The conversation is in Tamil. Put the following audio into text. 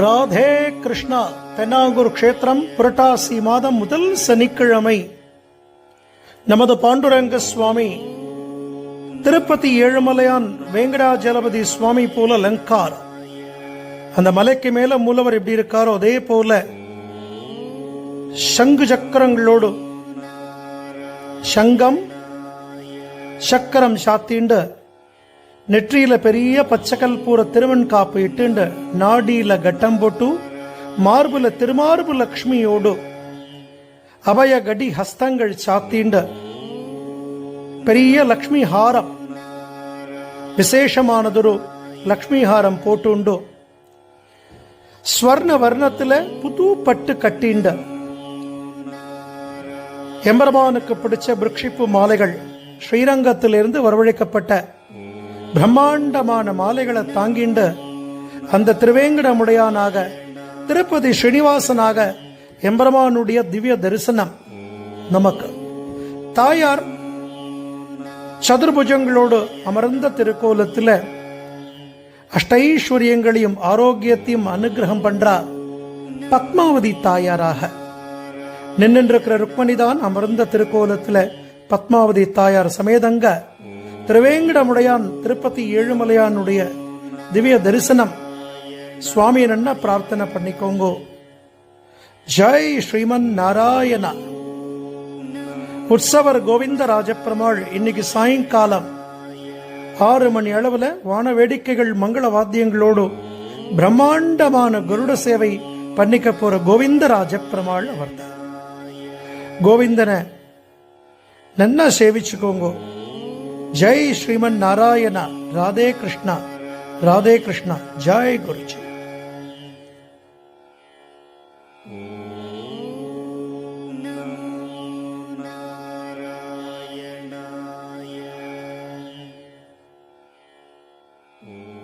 ராதே கிருஷ்ணா தென்னாங்கூர் கஷேத்திரம் புரட்டாசி மாதம் முதல் சனிக்கிழமை. நமது பாண்டுரங்க சுவாமி திருப்பதி ஏழுமலையான் வெங்கடாஜலபதி சுவாமி போல லங்கார். அந்த மலைக்கு மேல மூலவர் எப்படி இருக்காரோ அதே போல சங்கு சக்கரங்களோடு சங்கம் சக்கரம் சாத்திண்டு நெற்றியில பெரிய பச்சைக்கல்பூர திருவன் காப்பு இட்டுண்டு நாடியில கட்டம் போட்டு மார்புல திருமார்பு லக்ஷ்மியோடு அபய கடி ஹஸ்தங்கள் சாத்திண்டு. பெரிய லக்ஷ்மி ஹாரம் விசேஷமானதொரு லக்ஷ்மி ஹாரம் போட்டுண்டு. ஸ்வர்ண வர்ணத்துல புது பட்டு கட்டிண்ட. எம்பரமானுக்கு பிடிச்ச பிருக்ஷிப்பு மாலைகள் ஸ்ரீரங்கத்திலிருந்து வரவழைக்கப்பட்ட பிரம்மாண்டமான மாலைகளை தாங்கிண்டு அந்த திருவேங்கடமுடையானாக திருப்பதி ஸ்ரீனிவாசனாக எம்பெருமானுடைய திவ்ய தரிசனம் நமக்கு. தாயார் சதுர்புஜங்களோடு அமர்ந்த திருக்கோலத்தில் அஷ்டைஸ்வரியங்களையும் ஆரோக்கியத்தையும் அனுகிரகம் பண்றா பத்மாவதி தாயாராக. நின்றிருக்கிற ருக்மணிதான் அமர்ந்த திருக்கோலத்தில் பத்மாவதி தாயார் சமேதங்க திருவேங்கடமுடையான் திருப்பதி ஏழுமலையானுடைய திவ்ய தரிசனம். சுவாமி என்ன பிரார்த்தனை பண்ணிக்கோங்கோ. ஜெய் ஸ்ரீமன் நாராயணா உற்சவர் கோவிந்த ராஜப்பெருமாள் இன்னைக்கு சாயங்காலம் ஆறு மணி அளவுல வான வேடிக்கைகள் மங்கள வாத்தியங்களோடு பிரம்மாண்டமான கருட சேவை பண்ணிக்க போற கோவிந்த ராஜப்பெருமாள் அவர்தான். கோவிந்தனை நன்னா சேவிச்சுக்கோங்க. जै श्रीमन्नारायण राधे कृष्ण राधे कृष्ण जय Mm.